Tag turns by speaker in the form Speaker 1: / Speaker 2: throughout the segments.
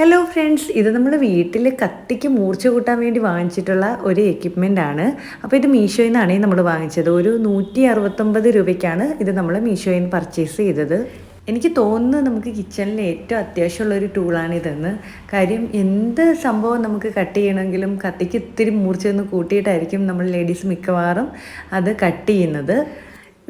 Speaker 1: Hello friends ഇത് നമ്മൾ വീട്ടിൽ കത്തിക്ക് മൂർച്ച കൂട്ടാൻ വേണ്ടി വാങ്ങിച്ചിട്ടുള്ള ഒരു എക്യുപ്മെന്റ് ആണ്. അപ്പോൾ ഇത് മീഷോയിൽ നിന്നാണ് നമ്മൾ വാങ്ങിച്ചത്. ഒരു നൂറ്റി അറുപത്തൊമ്പത് രൂപയ്ക്കാണ് ഇത് നമ്മൾ മീഷോയിൽ നിന്ന് പർച്ചേസ് ചെയ്തത്. എനിക്ക് തോന്നുന്നു നമുക്ക് കിച്ചണിൽ ഏറ്റവും അത്യാവശ്യമുള്ള ഒരു ടൂളാണ് ഇതെന്ന്. കാര്യം എന്ത് സംഭവം നമുക്ക് കട്ട് ചെയ്യണമെങ്കിലും കത്തിക്ക് ഇത്തിരി മൂർച്ച ഒന്ന് കൂട്ടിയിട്ടായിരിക്കും നമ്മൾ ലേഡീസ് മിക്കവാറും അത് കട്ട് ചെയ്യുന്നത്.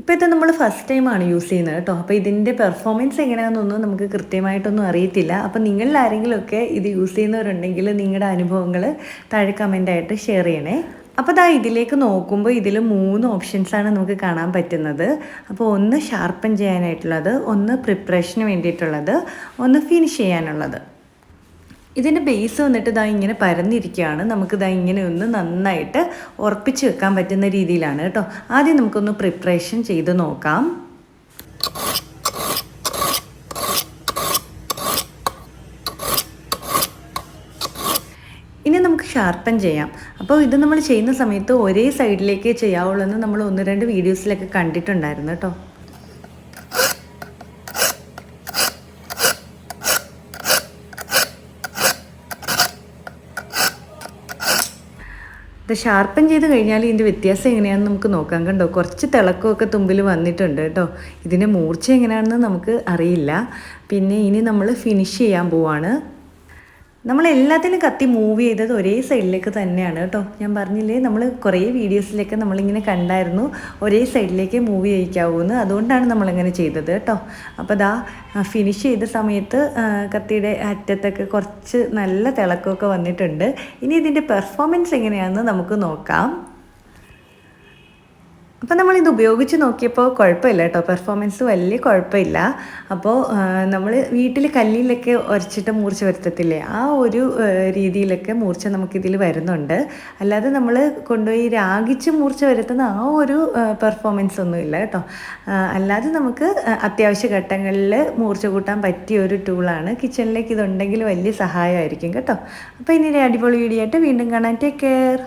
Speaker 1: ഇപ്പോൾ ഇത് നമ്മൾ ഫസ്റ്റ് ടൈമാണ് യൂസ് ചെയ്യുന്നത് കേട്ടോ. അപ്പോൾ ഇതിന്റെ പെർഫോമൻസ് എങ്ങനെയാണെന്നൊന്നും നമുക്ക് കൃത്യമായിട്ടൊന്നും അറിയത്തില്ല. അപ്പോൾ നിങ്ങളിൽ ആരെങ്കിലുമൊക്കെ ഇത് യൂസ് ചെയ്യുന്നവരുണ്ടെങ്കിൽ നിങ്ങളുടെ അനുഭവങ്ങൾ താഴെ കമന്റായിട്ട് ഷെയർ ചെയ്യണേ. അപ്പോൾ ദാ ഇതിലേക്ക് നോക്കുമ്പോൾ ഇതിൽ മൂന്ന് ഓപ്ഷൻസാണ് നമുക്ക് കാണാൻ പറ്റുന്നത്. അപ്പോൾ ഒന്ന് ഷാർപ്പൻ ചെയ്യാനായിട്ടുള്ളത് ഒന്ന് പ്രിപ്പറേഷന് വേണ്ടിയിട്ടുള്ളത് ഒന്ന് ഫിനിഷ് ചെയ്യാനുള്ളത്. ഇതിന്റെ ബേസ് വന്നിട്ട് ഇതാ ഇങ്ങനെ പരന്നിരിക്കുകയാണ്. നമുക്ക് ഇതാ ഇങ്ങനെ ഒന്ന് നന്നായിട്ട് ഉറപ്പിച്ച് വെക്കാൻ പറ്റുന്ന രീതിയിലാണ് കേട്ടോ. ആദ്യം നമുക്കൊന്ന് പ്രിപ്പറേഷൻ ചെയ്ത് നോക്കാം. ഇനി നമുക്ക് ഷാർപ്പൻ ചെയ്യാം. അപ്പോൾ ഇത് നമ്മൾ ചെയ്യുന്ന സമയത്ത് ഒരേ സൈഡിലേക്ക് ചെയ്യാവുള്ളൂ എന്ന് നമ്മൾ ഒന്ന് രണ്ട് വീഡിയോസിലൊക്കെ കണ്ടിട്ടുണ്ടായിരുന്നു കേട്ടോ. ഇത് ഷാർപ്പൻ ചെയ്ത് കഴിഞ്ഞാൽ ഇതിന്റെ വ്യത്യാസം എങ്ങനെയാണെന്ന് നമുക്ക് നോക്കാം. കണ്ടോ? കുറച്ച് തിളക്കമൊക്കെ തുമ്പിൽ വന്നിട്ടുണ്ട് കേട്ടോ. ഇതിന്റെ മൂർച്ച എങ്ങനെയാണെന്ന് നമുക്ക് അറിയില്ല. പിന്നെ ഇനി നമ്മൾ ഫിനിഷ് ചെയ്യാൻ പോവാണ്. നമ്മൾ എല്ലാത്തിനും കത്തി മൂവ് ചെയ്തത് ഒരേ സൈഡിലേക്ക് തന്നെയാണ് കേട്ടോ. ഞാൻ പറഞ്ഞില്ലേ നമ്മൾ കുറേ വീഡിയോസിലൊക്കെ നമ്മളിങ്ങനെ കണ്ടായിരുന്നു. ഒരേ സൈഡിലേക്ക് മൂവ് ചെയ്യിക്കാവൂന്ന്. അതുകൊണ്ടാണ് നമ്മളിങ്ങനെ ചെയ്തത് കേട്ടോ. അപ്പോൾ ദാ ഫിനിഷ് ചെയ്ത സമയത്ത് കത്തിയുടെ അറ്റത്തൊക്കെ കുറച്ച് നല്ല തിളക്കമൊക്കെ വന്നിട്ടുണ്ട്. ഇനി ഇതിന്റെ പെർഫോമൻസ് എങ്ങനെയാണെന്ന് നമുക്ക് നോക്കാം. അപ്പോൾ ഇത് ഉപയോഗിച്ച് നോക്കിയപ്പോൾ കുഴപ്പമില്ല കേട്ടോ. പെർഫോമൻസ് വലിയ കുഴപ്പമില്ല. അപ്പോൾ നമ്മൾ വീട്ടിൽ കല്ലിലൊക്കെ ഉരച്ചിട്ട് മൂർച്ച വരുത്തത്തില്ലേ? ആ ഒരു രീതിയിലൊക്കെ മൂർച്ച നമുക്കിതിൽ വരുന്നുണ്ട്. അല്ലാതെ നമ്മൾ കൊണ്ടുപോയി രാഗിച്ച് മൂർച്ച വരുത്തുന്ന ആ ഒരു പെർഫോമൻസ് ഒന്നുമില്ല കേട്ടോ. അല്ലാതെ നമുക്ക് അത്യാവശ്യ ഘട്ടങ്ങളിൽ മൂർച്ച കൂട്ടാൻ പറ്റിയ ഒരു ടൂളാണ് കിച്ചണിലേക്ക് ഇതുണ്ടെങ്കിൽ വലിയ സഹായമായിരിക്കും കേട്ടോ. അപ്പോൾ ഇനി ഒരു അടിപൊളി വീഡിയോ ആയിട്ട് വീണ്ടും കാണാൻ ടേക്ക് കെയർ